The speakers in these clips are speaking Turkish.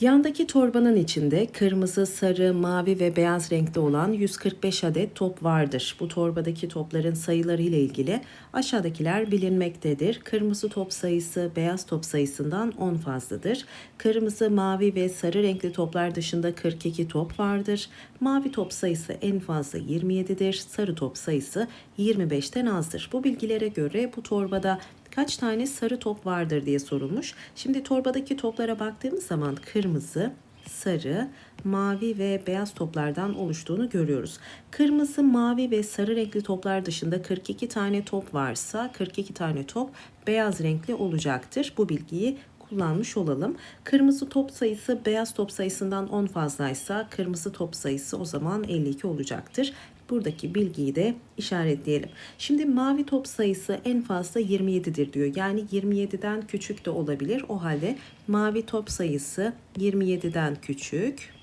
Yandaki torbanın içinde kırmızı, sarı, mavi ve beyaz renkte olan 145 adet top vardır. Bu torbadaki topların sayıları ile ilgili aşağıdakiler bilinmektedir. Kırmızı top sayısı beyaz top sayısından 10 fazladır. Kırmızı, mavi ve sarı renkli toplar dışında 42 top vardır. Mavi top sayısı en fazla 27'dir. Sarı top sayısı 25'ten azdır. Bu bilgilere göre bu torbada kaç tane sarı top vardır diye sorulmuş. Şimdi torbadaki toplara baktığımız zaman kırmızı, sarı, mavi ve beyaz toplardan oluştuğunu görüyoruz. Kırmızı, mavi ve sarı renkli toplar dışında 42 tane top varsa 42 tane top beyaz renkli olacaktır. Bu bilgiyi kullanmış olalım. Kırmızı top sayısı beyaz top sayısından 10 fazlaysa kırmızı top sayısı o zaman 52 olacaktır. Buradaki bilgiyi de işaretleyelim. Şimdi mavi top sayısı en fazla 27'dir diyor. Yani 27'den küçük de olabilir. O halde mavi top sayısı 27'den küçük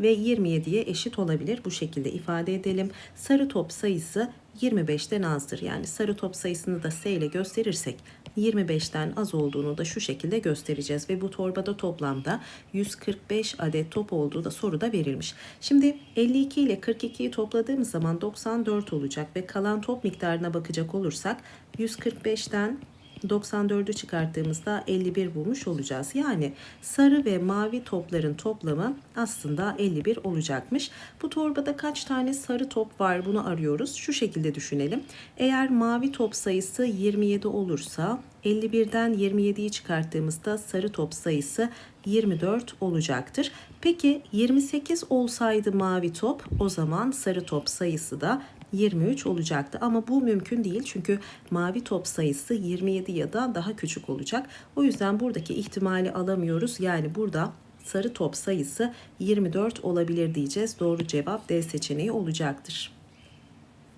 ve 27'ye eşit olabilir. Bu şekilde ifade edelim. Sarı top sayısı 25'ten azdır. Yani sarı top sayısını da S ile gösterirsek 25'ten az olduğunu da şu şekilde göstereceğiz. Ve bu torbada toplamda 145 adet top olduğu da soruda verilmiş. Şimdi 52 ile 42'yi topladığımız zaman 94 olacak ve kalan top miktarına bakacak olursak 145'ten 94'ü çıkarttığımızda 51 bulmuş olacağız. Yani sarı ve mavi topların toplamı aslında 51 olacakmış. Bu torbada kaç tane sarı top var bunu arıyoruz. Şu şekilde düşünelim. Eğer mavi top sayısı 27 olursa 51'den 27'yi çıkarttığımızda sarı top sayısı 24 olacaktır. Peki 28 olsaydı mavi top o zaman sarı top sayısı da 23 olacaktı ama bu mümkün değil çünkü mavi top sayısı 27 ya da daha küçük olacak. O yüzden buradaki ihtimali alamıyoruz. Yani burada sarı top sayısı 24 olabilir diyeceğiz. Doğru cevap D seçeneği olacaktır.